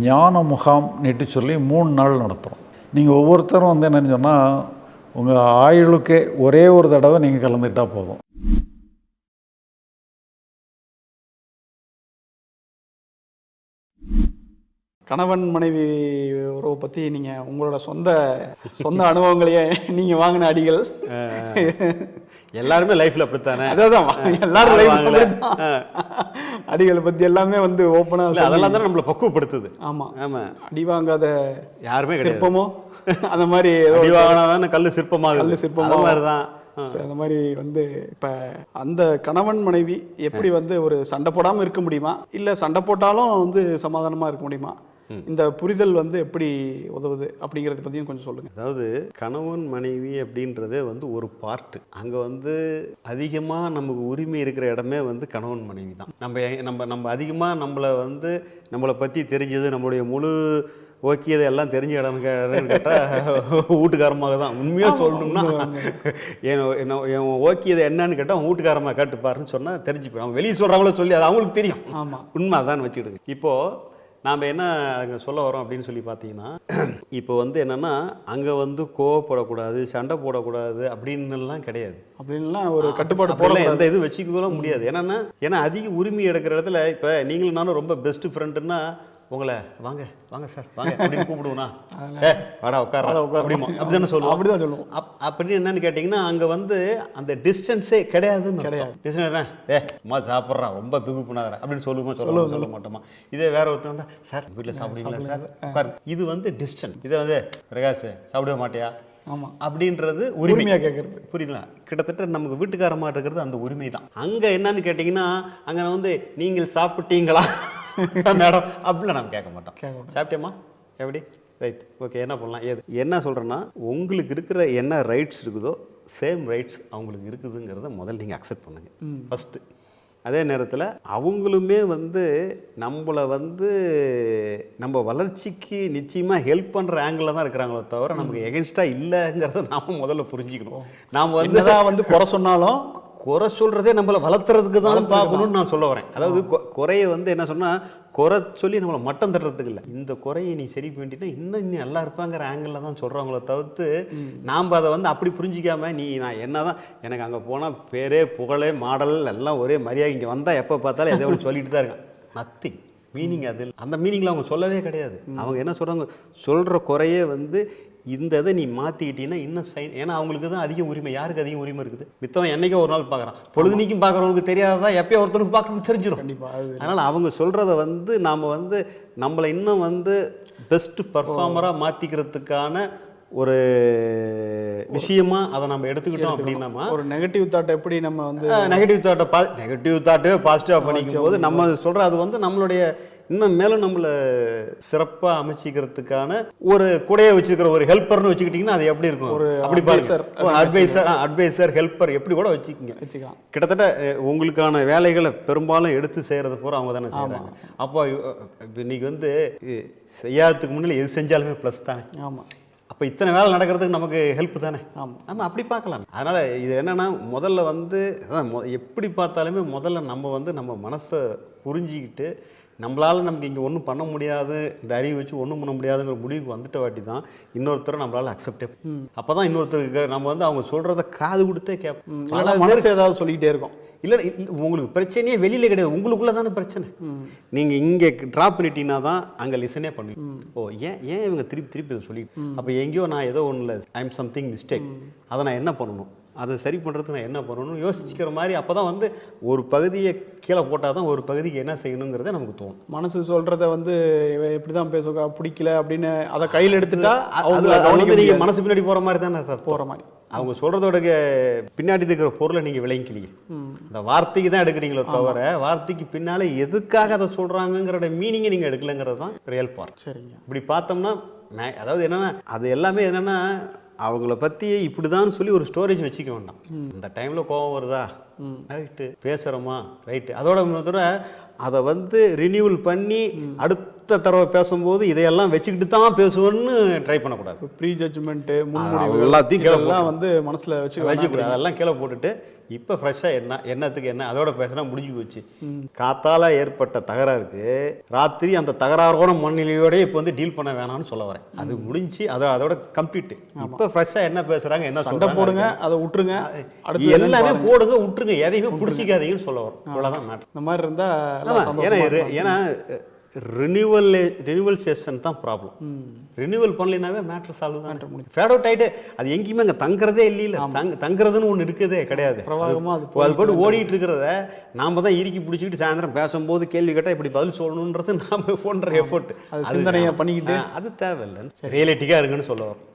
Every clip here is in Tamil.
ஞான முகாம் நெட்டு சொல்லி மூணு நாள் நடத்துகிறோம் நீங்கள் ஒவ்வொருத்தரும் வந்து என்னன்னு சொன்னால் உங்கள் ஆயுளுக்கே ஒரே ஒரு தடவை நீங்கள் கலந்துக்கிட்டால் போதும். கணவன் மனைவி உறவை பற்றி நீங்கள் உங்களோட சொந்த சொந்த அனுபவங்களையே நீங்கள் வாங்கின அடிகள். எல்லாருமே லைஃப்ல அப்படித்தானே? அதான் எல்லாரும். அப்படிதான். அடிகளை பற்றி எல்லாமே வந்து இல்ல, ஓப்பனாக அதெல்லாம் தான் நம்மளை பக்குவப்படுத்துது. ஆமாம் ஆமா. அடி வாங்காத யாருமே சிற்பமோ? அந்த மாதிரி அடி வாங்கினாதானே கல்லு சிற்பமாகுது. கல்லு சிற்பமா- அது மாதிரிதான். So, அந்த மாதிரி வந்து இப்போ அந்த கணவன் மனைவி எப்படி வந்து ஒரு சண்டை போடாமல் இருக்க முடியுமா? இல்லை சண்டை போட்டாலும் வந்து சமாதானமாக இருக்க முடியுமா? இந்த புரிதல் வந்து எப்படி உதவுது அப்படிங்கிறத பற்றியும் கொஞ்சம் சொல்லுங்கள் அதாவது கணவன் மனைவி அப்படின்றதே வந்து ஒரு பார்ட் அங்கே வந்து அதிகமாக நமக்கு உரிமை இருக்கிற இடமே வந்து கணவன் மனைவி தான். நம்ம நம்ம நம்ம அதிகமாக நம்மளை வந்து நம்மளை பற்றி தெரிஞ்சது நம்மளுடைய முழு ஓக்கியதை எல்லாம் தெரிஞ்ச இடம் கேட்டால் வீட்டுக்காரமாக தான். உண்மையாக சொல்லணும்னா என் ஓக்கியதை என்னன்னு கேட்டால் வீட்டுக்காரமாக கேட்டுப்பாருன்னு சொன்னால் தெரிஞ்சுப்பேன். அவன் வெளியே சொல்கிறவங்கள சொல்லி அது அவங்களுக்கு தெரியும். ஆமாம் உண்மை அதான் வச்சுக்கிடுங்க. இப்போது நாம் என்ன அங்கே சொல்ல வரோம் அப்படின்னு சொல்லி பார்த்தீங்கன்னா இப்போ வந்து என்னென்னா அங்கே வந்து கோவப்படக்கூடாது சண்டை போடக்கூடாது அப்படின்னுலாம் கிடையாது. அப்படின்லாம் ஒரு கட்டுப்பாடு போட அப்படிலாம் எந்த இது வச்சுக்கலாம் முடியாது. என்னன்னா ஏன்னா அதிக உரிமை எடுக்கிற இடத்துல இப்போ நீங்களும் நானும் ரொம்ப பெஸ்ட் ஃப்ரெண்டுன்னா உங்களை வாங்க வாங்க சார் வாங்க அப்படின்னு கூப்பிடுவோனா ஏ வாடா உட்கார அப்படிமா. அப்படிதானே சொல்லுவோம். அப்படிதான் சொல்லுவோம். அப் அப்படின்னு என்னன்னு கேட்டிங்கன்னா அங்கே வந்து அந்த டிஸ்டன்ஸே கிடையாதுன்னு கிடையாது. டிஸ்டன்ஸ் ஏ அம்மா சாப்பிட்றான் ரொம்ப பிகு பண்ணாத அப்படின்னு சொல்லுவோமா சொல்ல சொல்ல மாட்டோமா. இதே வேற ஒருத்தர் வந்தா சார் வீட்டில் சாப்பிடுவீங்களா சார்? உட்காரு. இது வந்து டிஸ்டன்ஸ் இதை வந்து பிரகாஷ் சாப்பிடவே மாட்டியா? ஆமாம் அப்படின்றது உரிமை. உரிமையாக கேட்குறது புரியுதுங்களா? கிட்டத்தட்ட நமக்கு வீட்டுக்காரமா இருக்கிறது அந்த உரிமை தான் அங்க என்னன்னு கேட்டிங்கன்னா அங்க வந்து நீங்கள் சாப்பிட்டீங்களா? மேடம் அப்படிலாம் நம்ம கேட்க மாட்டோம். சாப்பிட்டேம்மா? எப்படி? ரைட் ஓகே என்ன பண்ணலாம்? ஏது என்ன சொல்கிறேன்னா உங்களுக்கு இருக்கிற என்ன ரைட்ஸ் இருக்குதோ சேம் ரைட்ஸ் அவங்களுக்கு இருக்குதுங்கிறத முதல்ல நீங்கள் அக்செப்ட் பண்ணுங்க. ஃபஸ்ட்டு அதே நேரத்தில் அவங்களுமே வந்து நம்மளை வந்து நம்ம வளர்ச்சிக்கு நிச்சயமாக ஹெல்ப் பண்ணுற ஆங்கிளில் தான் இருக்கிறாங்களே தவிர நமக்கு எகென்ஸ்டாக இல்லைங்கிறத நாம முதல்ல புரிஞ்சுக்கணும். நாம் வந்து என்னதான் வந்து குறை சொன்னாலும் குறை சொல்றதே நம்மளை வளர்த்துறதுக்கு தான் பார்க்கணும்னு நான் சொல்ல வரேன். அதாவது குறைய வந்து என்ன சொன்னா குறை சொல்லி நம்மளை மட்டம் தட்டுறதுக்கு இல்லை. இந்த குறையை நீ சரி பண்ணிட்டீங்கன்னா இன்னும் நீ நல்லா இருப்பாங்கிற ஆங்கிளில் தான் சொல்கிறாங்களே தவிர்த்து நாம் அதை வந்து அப்படி புரிஞ்சிக்காம நீ நான் என்னதான் எனக்கு அங்கே போனால் பேரே புகழே மாடல் எல்லாம் ஒரே மரியாதை இங்கே வந்தால் எப்போ பார்த்தாலும் எதை ஒன்று சொல்லிட்டு தான் இருக்கான். நத்திங் மீனிங் அது. அந்த மீனிங்கில் அவங்க சொல்லவே கிடையாது. அவங்க என்ன சொல்கிறாங்க சொல்கிற குறையே வந்து இந்த இதை நீ மாற்றிக்கிட்டீங்கன்னா இன்னும் சைன் ஏன்னா அவங்களுக்கு தான் அதிக உரிமை. யாருக்கு அதிக உரிமை இருக்குது? மித்தவன் என்னைக்கோ ஒரு நாள் பார்க்குறான். பொழுதுனிக்கும் பார்க்குறவங்களுக்கு தெரியாததா எப்பயோ ஒருத்தருக்கு பார்க்குறவங்களுக்கு தெரிஞ்சிடும் கண்டிப்பாக அது அதனால் அவங்க சொல்கிறத வந்து நாம் வந்து நம்மளை இன்னும் வந்து பெஸ்ட் பர்ஃபார்மராக மாற்றிக்கிறதுக்கான ஒரு விஷயமா அதை நம்ம எடுத்துக்கிட்டோம் அப்படின்னாமா? ஒரு நெகட்டிவ் தாட் எப்படி நம்ம வந்து நெகட்டிவ் தாட்டை பா நெகட்டிவ் தாட்டே பாசிட்டிவாக பண்ணிக்கும் போது நம்ம சொல்கிற அது வந்து நம்மளுடைய இன்னும் மேலும் நம்மளை சிறப்பாக அமைச்சிக்கிறதுக்கான ஒரு கூடையை வச்சுக்கிற ஒரு ஹெல்ப்பர்னு வச்சுக்கிட்டிங்கன்னா அது எப்படி இருக்கும்? ஒரு அப்படி பாருங்க. அட்வைசர் அட்வைசர் ஹெல்ப்பர் எப்படி கூட வச்சுக்கோங்க. வச்சுக்கலாம். கிட்டத்தட்ட உங்களுக்கான வேலைகளை பெரும்பாலும் எடுத்து செய்கிறது பூரா அவங்க தானே செய்கிறாங்க அப்போ இன்னைக்கு வந்து செய்யாததுக்கு முன்னாடி எது செஞ்சாலுமே ப்ளஸ் தானே. ஆமாம் அப்போ இத்தனை வேலை நடக்கிறதுக்கு நமக்கு ஹெல்ப் தானே. ஆமாம் நம்ம அப்படி பார்க்கலாம். அதனால் இது என்னன்னா முதல்ல வந்து எப்படி பார்த்தாலுமே முதல்ல நம்ம வந்து நம்ம மனசை புரிஞ்சிக்கிட்டு நம்மளால நமக்கு இங்கே ஒன்றும் பண்ண முடியாது. இந்த அறிவு வச்சு ஒன்றும் பண்ண முடியாதுங்கிற முடிவுக்கு வந்துட்ட வாட்டி தான் இன்னொருத்தரை நம்மளால அக்செப்டே அப்போ தான் இன்னொருத்தருக்கு நம்ம வந்து அவங்க சொல்கிறத காது கொடுத்தே கேட்போம். இல்லைன்னா மனசு ஏதாவது சொல்லிக்கிட்டே இருக்கும். இல்லை உங்களுக்கு பிரச்சனையே வெளியில கிடையாது. உங்களுக்குள்ள தானே பிரச்சனை. நீங்க இங்க ட்ராப் பண்ணிட்டீங்கன்னா தான் அங்க லிசனே பண்ணுவீங்க. ஓ ஏன் ஏன் இவங்க திருப்பி திருப்பி இதை சொல்லி அப்போ எங்கேயோ நான் ஏதோ ஒன்றுல ஐ எம் சம்திங் மிஸ்டேக் அதை நான் என்ன பண்ணணும்? அதை சரி பண்ணுறதுக்கு நான் என்ன பண்ணணும் யோசிச்சுக்கிற மாதிரி அப்போ தான் வந்து ஒரு பகுதியை கீழே போட்டால் தான் ஒரு பகுதிக்கு என்ன செய்யணுங்கிறத நமக்கு தோணும். மனசு சொல்றத வந்து இவ இப்படிதான் பேசுவா பிடிக்கல அப்படின்னு அதை கையில் எடுத்துட்டா அது நீங்கள். மனசு பின்னாடி போகிற மாதிரி தானே சார்? போற மாதிரி. அவங்க சொல்றதோட கே- பின்னாடி இருக்கிற பொருளை நீங்க விளங்கிக்கலீங்க. அந்த வார்த்தைக்கு தான் எடுக்கிறீங்களோ தவிர வார்த்தைக்கு பின்னால எதுக்காக அதை சொல்றாங்கங்கிறத மீனிங்கை நீங்க எடுக்கலங்கிறது தான் ரியல் பார்ட் சரிங்க. இப்படி பார்த்தோம்னா அதாவது என்னன்னா அது எல்லாமே என்னன்னா அவங்கள பத்தி இப்படிதான் சொல்லி ஒரு ஸ்டோரேஜ் வச்சுக்க வேண்டாம். இந்த டைம்ல கோவம் வருதா? ரைட்டு பேசுறோமா? ரைட்டு அதோட தடவை அதை வந்து ரினியூவல் பண்ணி அடுத்த அடுத்த தடவை பேசும்போது இதையெல்லாம் வச்சுக்கிட்டு தான் பேசுவேன்னு ட்ரை பண்ணக்கூடாது. ப்ரீ ஜட்ஜ்மெண்ட்டு முன்முடிவு எல்லாத்தையும் கீழே இதெல்லாம் வந்து மனசுல வச்சு வச்சுக்கூடாது. அதெல்லாம் கீழே போட்டுட்டு இப்போ ஃப்ரெஷ்ஷாக என்ன என்னத்துக்கு என்ன அதோட பேசினா முடிஞ்சு போச்சு. காத்தால ஏற்பட்ட தகராறுக்கு ராத்திரி அந்த தகராறோட மண்ணிலையோட இப்போ வந்து டீல் பண்ண வேணாம்னு சொல்ல வரேன். அது முடிஞ்சு அதோட அதோட கம்ப்ளீட் இப்போ ஃப்ரெஷ்ஷாக என்ன பேசுறாங்க என்ன சண்டை போடுங்க அதை விட்டுருங்க. எல்லாமே போடுங்க விட்டுருங்க. எதையுமே பிடிச்சிக்காதீங்கன்னு சொல்ல வரும் அவ்வளோதான் மேட்டர் இந்த மாதிரி இருந்தா ஆமா, எல்லாம் ஏன்னா. ஏன்னா ரினியூவல் ரினியூவல் செஷன் தான் ப்ராப்ளம் ரினியூவல் பண்ணலினாவே மேட்ரு சால்வ் தான். ஃபேட் அவுட் ஆயிட்டு அது எங்கேயுமே அங்கே தங்குறதே இல்லையில. தங்க தங்குறதுன்னு ஒன்று இருக்குதே கிடையாது. பிரவாகமா அது அது போட்டு ஓடிட்டு இருக்கிறத நாம தான் இறுக்கி பிடிச்சிக்கிட்டு சாயந்தரம் பேசும்போது கேள்வி கேட்டால் இப்படி பதில் சொல்லணுன்றது நாம போன்ற எஃபோர்ட் அது சிந்தனையை பண்ணிக்கிட்டு. அது தேவையில்லை ரியலிட்டிக்காக இருக்குன்னு சொல்ல வரும்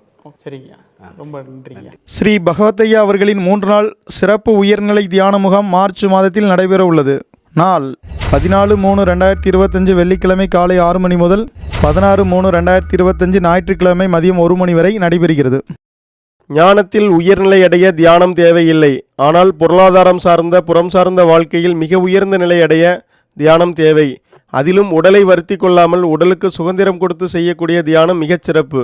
சரிங்க. ரொம்ப நன்றிங்க. ஸ்ரீ பகவத்தையா அவர்களின் மூன்று நாள் சிறப்பு உயர்நிலை தியான முகாம் மார்ச் மாதத்தில் நடைபெற உள்ளது நாள் பதினாலு மூணு ரெண்டாயிரத்தி இருபத்தஞ்சு வெள்ளிக்கிழமை காலை ஆறு மணி முதல் பதினாறு மூணு ரெண்டாயிரத்தி இருபத்தஞ்சு ஞாயிற்றுக்கிழமை மதியம் ஒரு மணி வரை நடைபெறுகிறது. ஞானத்தில் உயர்நிலை அடைய தியானம் தேவையில்லை. ஆனால் பொருளாதாரம் சார்ந்த புறம் சார்ந்த வாழ்க்கையில் மிக உயர்ந்த நிலை அடைய தியானம் தேவை. அதிலும் உடலை வருத்தி கொள்ளாமல் உடலுக்கு சுதந்திரம் கொடுத்து செய்யக்கூடிய தியானம் மிகச் சிறப்பு.